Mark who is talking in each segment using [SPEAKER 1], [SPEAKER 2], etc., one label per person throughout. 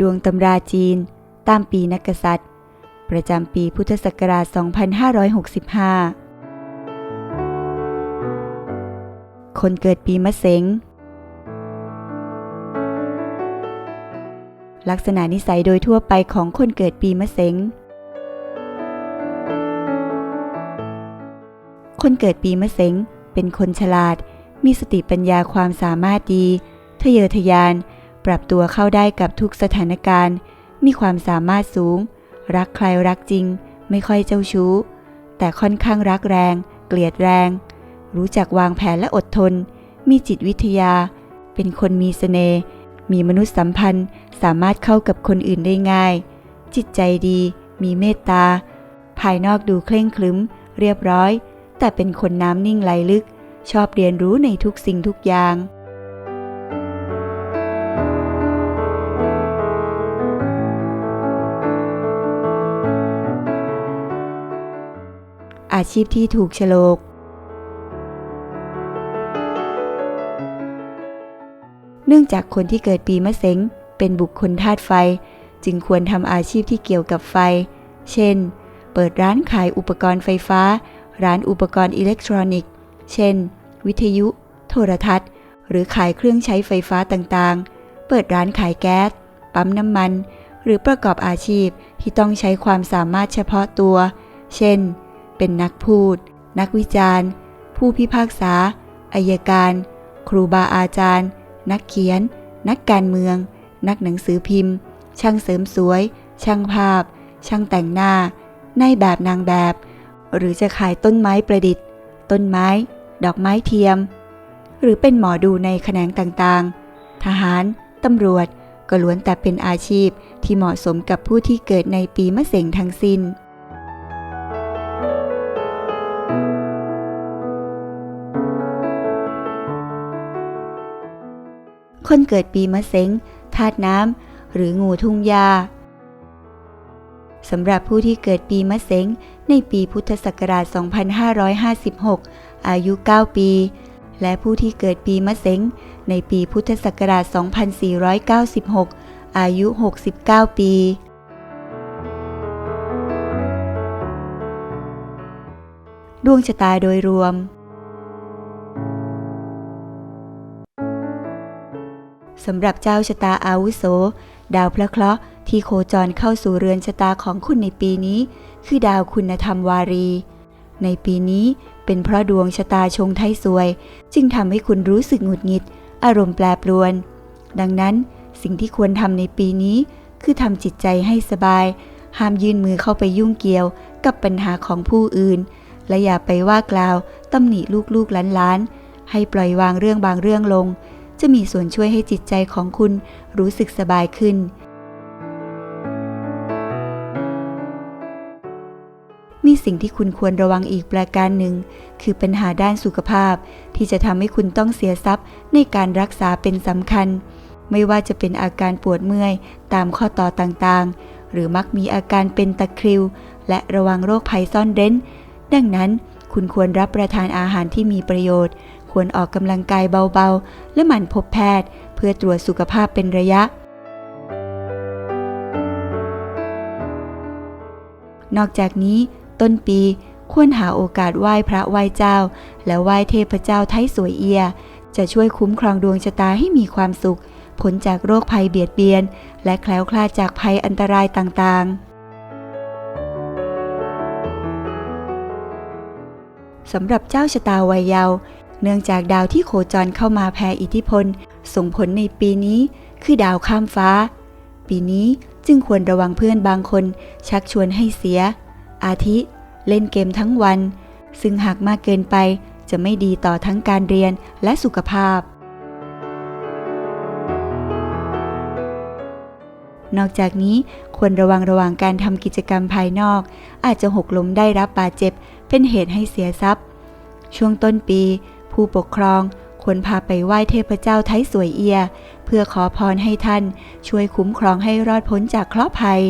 [SPEAKER 1] ดวงตำราจีน ตามปีนักษัตริย์ ประจำปีพุทธศักราช 2565 คนเกิดปีมะเสงลักษณะนิสัยโดยทั่วไปของคนเกิดปีมะเสงคนเกิดปีมะเสงเป็นคนฉลาด มีสติปัญญาความสามารถดี ทะเยอทะยาน ปรับตัวเข้าได้กับทุกสถานการณ์ มีความสามารถสูง รักใครรักจริง ไม่ค่อยเจ้าชู้ แต่ค่อนข้างรักแรง เกลียดแรง รู้จักวางแผนและอดทน มีจิตวิทยา เป็นคนมีเสน่ห์ มีมนุษยสัมพันธ์ สามารถเข้ากับคนอื่นได้ง่าย จิตใจดี มีเมตตา ภายนอกดูเคร่งครึม เรียบร้อย แต่เป็นคนน้ำนิ่งไหลลึก ชอบเรียนรู้ในทุกสิ่งทุกอย่าง อาชีพที่ถูกฉลก เนื่องจากคนที่เกิดปีมะเสงเป็นบุคคลธาตุไฟ จึงควรทำอาชีพที่เกี่ยวกับไฟ เช่น เปิดร้านขายอุปกรณ์ไฟฟ้า ร้านอุปกรณ์อิเล็กทรอนิกส์ เช่น วิทยุ โทรทัศน์ หรือขายเครื่องใช้ไฟฟ้าต่างๆ เปิดร้านขายแก๊ส ปั๊มน้ำมัน หรือประกอบอาชีพที่ต้องใช้ความสามารถเฉพาะตัว เช่น เป็นนักพูด นักวิจารณ์ ผู้พิพากษาอายการ ครูบาอาจารย์ นักเขียน นักการเมือง นักหนังสือพิมพ์ ช่างเสริมสวย ช่างภาพ ช่างแต่งหน้า ในแบบนางแบบ หรือจะขายต้นไม้ประดิษฐ์ ต้นไม้ ดอกไม้เทียม หรือเป็นหมอดูในแขนงต่างๆ ทหาร ตำรวจก็ล้วนแต่เป็นอาชีพที่เหมาะสมกับผู้ที่เกิดในปีมะเสงทั้งสิ้น คนเกิดปีมะเสงธาตุน้ำหรืองูทุ่งหญ้าสำหรับผู้ที่เกิดปีมะเสงในปีพุทธศักราช 2556 อายุ 9 ปี และผู้ที่เกิดปีมะเสงในปีพุทธศักราช 2496 อายุ 69 ปี ดวงชะตาโดยรวม สำหรับเจ้าชะตาอาวุโส ดาวพระเคราะห์ที่โคจรเข้าสู่เรือนชะตาของคุณในปีนี้ คือดาวคุณธรรมวารี ในปีนี้เป็นเพราะดวงชะตาชงไทยสวย จึงทำให้คุณรู้สึกหงุดหงิด อารมณ์แปรปรวน ดังนั้นสิ่งที่ควรทำในปีนี้ คือทำจิตใจให้สบาย ห้ามยื่นมือเข้าไปยุ่งเกี่ยวกับปัญหาของผู้อื่น และอย่าไปว่ากล่าวตำหนิลูกๆหลานๆให้ปล่อยวางเรื่องบางเรื่องลง จะมีส่วนช่วยให้จิตใจของคุณรู้สึกสบายขึ้น มีสิ่งที่คุณควรระวังอีกประการหนึ่ง คือปัญหาด้านสุขภาพ ที่จะทำให้คุณต้องเสียทรัพย์ในการรักษาเป็นสำคัญ ไม่ว่าจะเป็นอาการปวดเมื่อยตามข้อต่อต่างๆ หรือมักมีอาการเป็นตะคริว และระวังโรคภัยซ่อนเร้น ดังนั้นคุณควรรับประทานอาหารที่มีประโยชน์ ควรออกกำลังกายเบาๆ และหมั่นพบแพทย์ เพื่อตรวจสุขภาพเป็นระยะ นอกจากนี้ ต้นปีควรหาโอกาสไหว้พระไหว้เจ้า และไหว้เทพเจ้าไทยสวยเอีย จะช่วยคุ้มครองดวงชะตาให้มีความสุขพ้นจากโรคภัยเบียดเบียน และแคล้วคลาดจากภัยอันตรายต่างๆ สำหรับเจ้าชะตาวัยเยาว์ เนื่องจากดาวที่โคจรเข้ามาแผ่อิทธิพล ส่งผลในปีนี้ คือดาวข้ามฟ้า ปีนี้จึงควรระวังเพื่อนบางคน ชักชวนให้เสีย อาทิ เล่นเกมทั้งวัน ซึ่งหากมากเกินไปจะไม่ดีต่อทั้งการเรียนและสุขภาพ นอกจากนี้ควรระวังระหว่างการทำกิจกรรมภายนอก อาจจะหกล้มได้รับบาดเจ็บ เป็นเหตุให้เสียทรัพย์ ช่วงต้นปี ผู้ปกครองควรพาไปไหว้เทพเจ้าไทยสวยเอีย เพื่อขอพรให้ท่านช่วยคุ้มครองให้รอดพ้นจากเคราะห์ภัย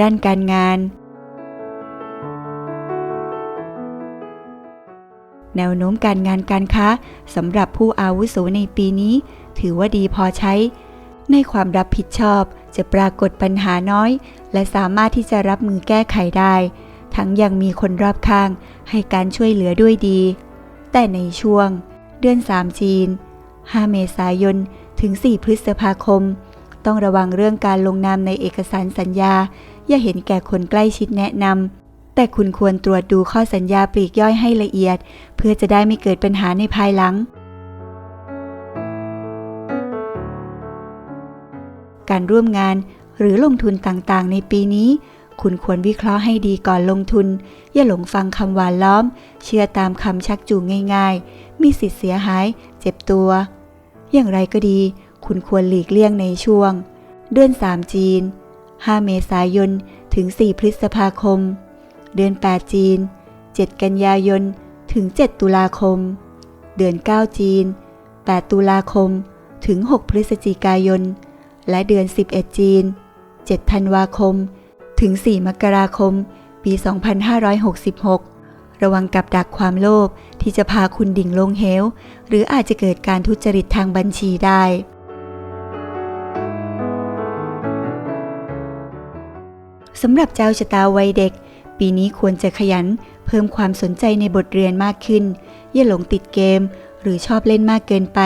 [SPEAKER 1] ด้านการงาน แนวโน้มการงานการค้าสำหรับผู้อาวุโสในปีนี้ ถือว่าดีพอใช้ ในความรับผิดชอบจะปรากฏปัญหาน้อย และสามารถที่จะรับมือแก้ไขได้ ทั้งยังมีคนรอบข้างให้การช่วยเหลือด้วยดี แต่ในช่วง เดือน 3 จีน 5 เมษายน ถึง 4 พฤษภาคม ต้องระวังเรื่องการลงนามในเอกสารสัญญา อย่าเห็นแก่คนใกล้ชิดแนะนำแต่คุณควรตรวจดูข้อสัญญาปลีกย่อยให้ละเอียด เพื่อจะได้ไม่เกิดปัญหาในภายหลัง การร่วมงาน หรือลงทุนต่างๆ ในปีนี้ คุณควรวิเคราะห์ให้ดีก่อนลงทุน อย่าหลงฟังคำหวานล้อม เชื่อตามคำชักจูงง่าย ๆ มีสิทธิ์เสียหาย เจ็บตัว อย่างไรก็ดี คุณควรหลีกเลี่ยงในช่วง เดือน 3 จีน 5 เมษายน ถึง 4 พฤษภาคม เดือน 8 จีน 7 กันยายน ถึง 7 ตุลาคม เดือน 9 จีน 8 ตุลาคม ถึง 6 พฤศจิกายน และเดือน 11 จีน 7 ธันวาคม ถึง 4 มกราคม ปี 2566 ระวังกับดักความโลภที่จะพาคุณดิ่งลงเหว หรืออาจจะเกิดการทุจริตทางบัญชีได้ สำหรับเจ้าชะตาวัยเด็ก ปีนี้ควรจะขยัน เพิ่มความสนใจในบทเรียนมากขึ้น อย่าหลงติดเกม หรือชอบเล่นมากเกินไป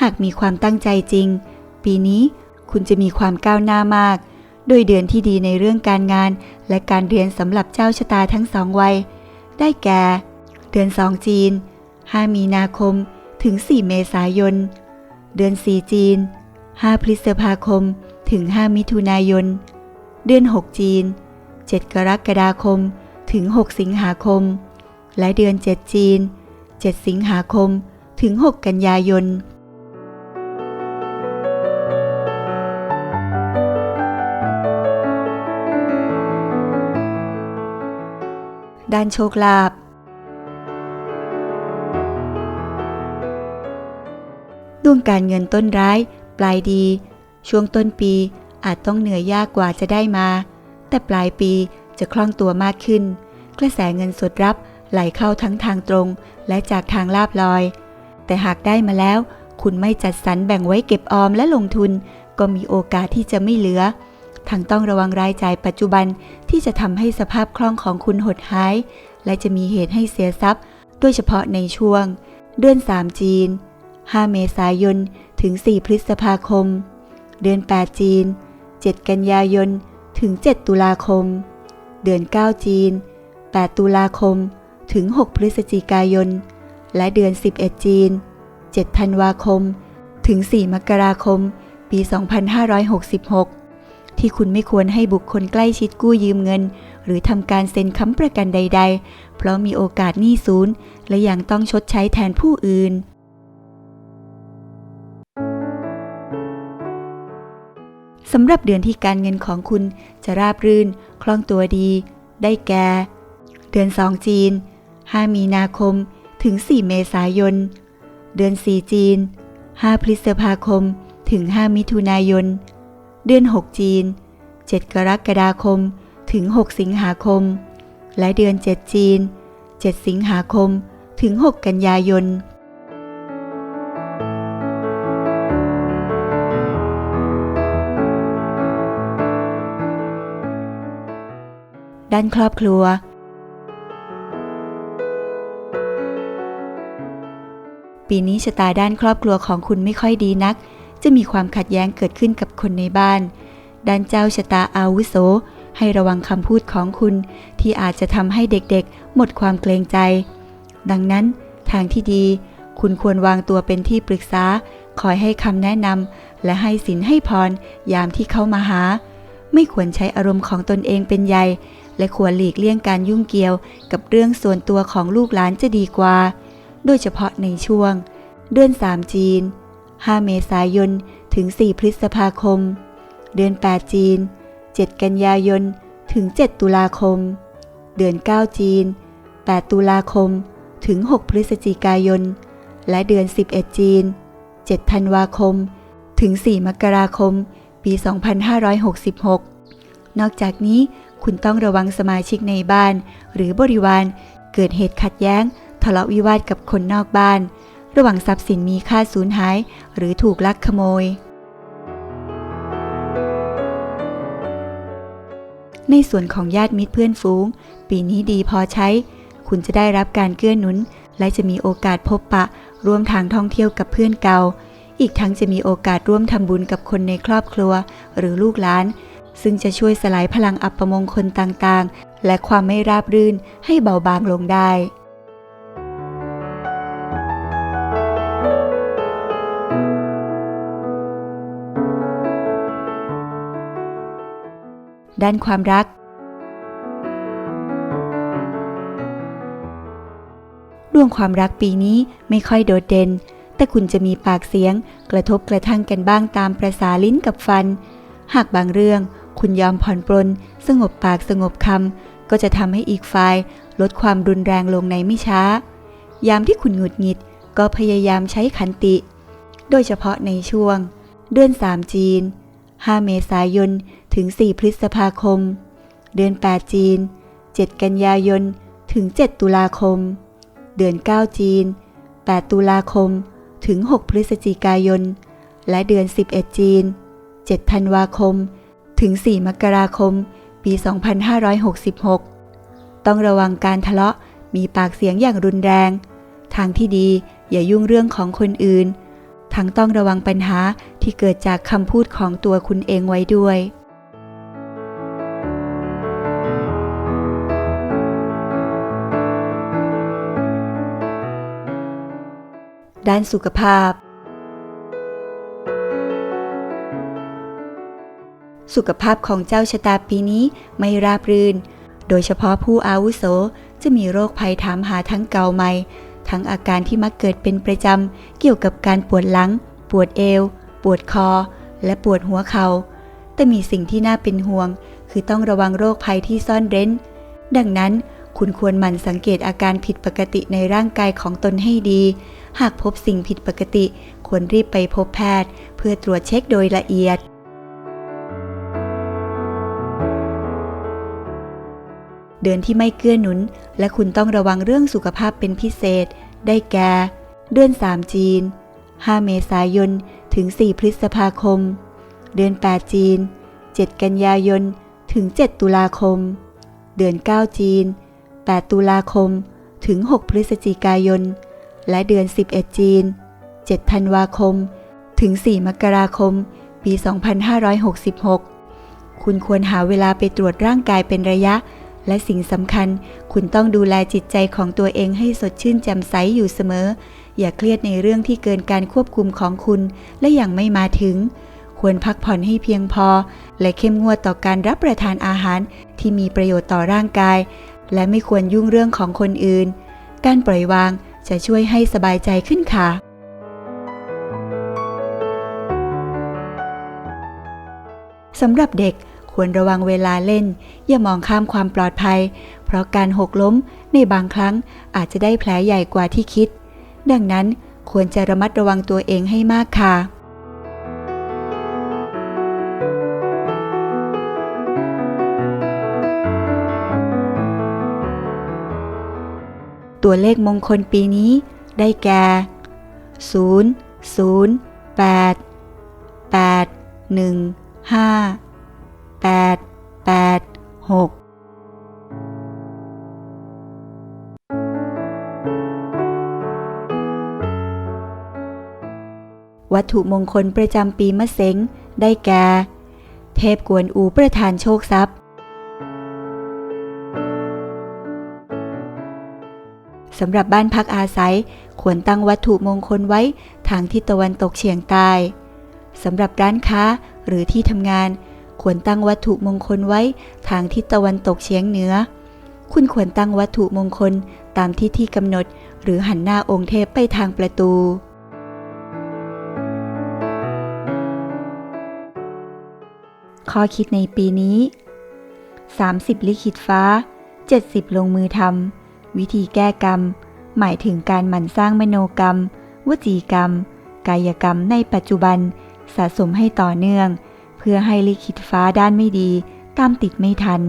[SPEAKER 1] หากมีความตั้งใจจริง ปีนี้ คุณจะมีความก้าวหน้ามาก โดยเดือนที่ดีในเรื่องการงาน และการเรียนสำหรับเจ้าชะตาทั้งสองวัย ได้แก่ เดือน2จีน 5 มีนาคม ถึง 4 เมษายน เดือน 4 จีน 5 พฤษภาคม ถึง 5 มิถุนายน เดือน 6 จีน 7 กรกฎาคม ถึง 6 สิงหาคม และเดือน 7 จีน 7 สิงหาคม ถึง 6 กันยายน โชคลาภดวงการเงินต้นร้าย ปลายดี ช่วงต้นปีอาจต้องเหนื่อยยากกว่าจะได้มา แต่ปลายปีจะคล่องตัวมากขึ้น กระแสเงินสดรับไหลเข้าทั้งทางตรงและจากทางลาบลอย แต่หากได้มาแล้ว คุณไม่จัดสรรแบ่งไว้เก็บออมและลงทุน ก็มีโอกาสที่จะไม่เหลือ ทั้งต้องระวังรายจ่ายปัจจุบันที่จะทำให้สภาพคล่องของคุณหดหาย และจะมีเหตุให้เสียทรัพย์ โดยเฉพาะในช่วง เดือน 3 จีน 5 เมษายน ถึง 4 พฤษภาคม เดือน 8 จีน 7 กันยายน ถึง 7 ตุลาคม เดือน 9 จีน 8 ตุลาคม ถึง 6 พฤศจิกายน และเดือน 11 จีน 7 ธันวาคม ถึง 4 มกราคม ปี 2566 ที่คุณไม่ควรให้บุคคลใกล้ชิดกู้ยืมเงิน หรือทำการเซ็นค้ำประกันใด ๆ เพราะมีโอกาสหนี้ศูนย์และยังต้องชดใช้แทนผู้อื่น สำหรับเดือนที่การเงินของคุณจะราบรื่น คล่องตัวดี ได้แก่ เดือน 2 จีน 5 มีนาคม ถึง 4 เมษายน เดือน 4 จีน 5 พฤษภาคม ถึง 5 มิถุนายนเดือน 6 จีน 7 กรกฎาคม ถึง 6 สิงหาคม และเดือน 7 จีน 7 สิงหาคม ถึง 6 กันยายน ด้านครอบครัว ปีนี้ชะตาด้านครอบครัวของคุณไม่ค่อยดีนัก จะมีความขัดแย้งเกิดขึ้นกับคนในบ้าน ด้านเจ้าชะตาอาวุโส ให้ระวังคำพูดของคุณที่อาจจะทำให้เด็กๆ หมดความเกรงใจ ดังนั้น ทางที่ดี คุณควรวางตัวเป็นที่ปรึกษา คอยให้คำแนะนำและให้สินให้พรยามที่เขามาหา ไม่ควรใช้อารมณ์ของตนเองเป็นใหญ่ และควรหลีกเลี่ยงการยุ่งเกี่ยวกับเรื่องส่วนตัวของลูกหลานจะดีกว่า โดยเฉพาะในช่วง เดือน 3 จีน 5 เมษายน ถึง 4 พฤษภาคม เดือน 8 จีน 7 กันยายน ถึง 7 ตุลาคม เดือน 9 จีน 8 ตุลาคม ถึง 6 พฤศจิกายน และเดือน 11 จีน 7 ธันวาคม ถึง 4 มกราคม ปี 2566 นอกจากนี้คุณต้องระวังสมาชิกในบ้าน หรือบริวารเกิดเหตุขัดแย้ง ทะเลาะวิวาทกับคนนอกบ้าน ระหว่างทรัพย์สินมีค่าสูญหาย หรือถูกลักขโมย ในส่วนของญาติมิตรเพื่อนฝูง ปีนี้ดีพอใช้ คุณจะได้รับการเกื้อหนุน และจะมีโอกาสพบปะ ร่วมทางท่องเที่ยวกับเพื่อนเก่า อีกทั้งจะมีโอกาสร่วมทำบุญกับคนในครอบครัว หรือลูกหลาน ซึ่งจะช่วยสลายพลังอัปมงคลต่างๆ และความไม่ราบรื่นให้เบาบางลงได้ ด้านความรัก ดวงความรักปีนี้ไม่ค่อยโดดเด่น แต่คุณจะมีปากเสียง กระทบกระทั่งกันบ้างตามประสาลิ้นกับฟัน หากบางเรื่องคุณยอมผ่อนปรนสงบปากสงบคำก็จะทำให้อีกฝ่ายลดความรุนแรงลงในไม่ช้า ยามที่คุณหงุดหงิดก็พยายามใช้ขันติ โดยเฉพาะในช่วง เดือน3จีน 5 เมษายน ถึง 4 พฤษภาคม เดือน 8 จีน 7 กันยายน ถึง 7 ตุลาคม เดือน 9 จีน 8 ตุลาคม ถึง 6 พฤศจิกายน และเดือน 11 จีน 7 ธันวาคม ถึง 4 มกราคม ปี 2566 ต้องระวังการทะเลาะ มีปากเสียงอย่างรุนแรง ทางที่ดีอย่ายุ่งเรื่องของคนอื่น ทั้งต้องระวังปัญหา ที่เกิดจากคำพูดของตัวคุณเองไว้ด้วย ด้านสุขภาพ สุขภาพของเจ้าชะตาปีนี้ไม่ราบรื่น โดยเฉพาะผู้อาวุโสจะมีโรคภัยถามหาทั้งเก่าใหม่ ทั้งอาการที่มักเกิดเป็นประจำ เกี่ยวกับการปวดหลัง ปวดเอว ปวดคอ และปวดหัวเขา่าแต่มีสิ่งที่น่าเป็นห่วง คือต้องระวังโรคภัยที่ซ่อนเร้น ดังนั้นคุณควรหมั่นสังเกตอาการผิดปกติในร่างกายของตนให้ดี หากพบสิ่งผิดปกติ ควรรีบไปพบแพทย์ เพื่อตรวจเช็คโดยละเอียด เดือนที่ไม่เกื้อหนุน และคุณต้องระวังเรื่องสุขภาพเป็นพิเศษ ได้แก่ เดือน 3 จีน 5 เมษายน ถึง 4 พฤษภาคม เดือน 8 จีน 7 กันยายน ถึง 7 ตุลาคม เดือน 9 จีน 8 ตุลาคม ถึง 6 พฤศจิกายน และเดือน 11 จีน 7 ธันวาคม ถึง 4 มกราคม ปี 2566 คุณควรหาเวลาไปตรวจร่างกายเป็นระยะ และสิ่งสำคัญ คุณต้องดูแลจิตใจของตัวเองให้สดชื่นแจ่มใสอยู่เสมอ อย่าเครียดในเรื่องที่เกินการควบคุมของคุณ และยังไม่มาถึง ควรพักผ่อนให้เพียงพอ และเข้มงวดต่อการรับประทานอาหารที่มีประโยชน์ต่อร่างกาย และไม่ควรยุ่งเรื่องของคนอื่น การปล่อยวางจะช่วยให้สบายใจขึ้นค่ะ สำหรับเด็กควรระวังเวลาเล่น อย่ามองข้ามความปลอดภัย เพราะการหกล้มในบางครั้งอาจจะได้แผลใหญ่กว่าที่คิด ดังนั้นควรจะระมัดระวังตัวเองให้มากค่ะ ตัวเลขมงคลปีนี้ได้แก่ 0 0 8 8 1 5 8 8 6 วัตถุมงคลประจำปีมะเส็งได้แก่ เทพกวนอูประธานโชคทรัพย์ สำหรับบ้านพักอาศัย ควรตั้งวัตถุมงคลไว้ทางทิศตะวันตกเฉียงใต้สำหรับร้านค้าหรือที่ทำงาน ควรตั้งวัตถุมงคลไว้ทางทิศตะวันตกเฉียงเหนือ คุณควรตั้งวัตถุมงคลตามที่ที่กำหนด หรือหันหน้าองค์เทพไปทางประตู ข้อคิดในปีนี้ 30 ลิขิตฟ้า 70 ลงมือทำ วิธีแก้กรรม หมายถึงการหมั่นสร้างมโนกรรม วจีกรรม กายกรรมในปัจจุบัน สะสมให้ต่อเนื่อง เพื่อให้ลิขิตฟ้าด้านไม่ดี ตามติดไม่ทัน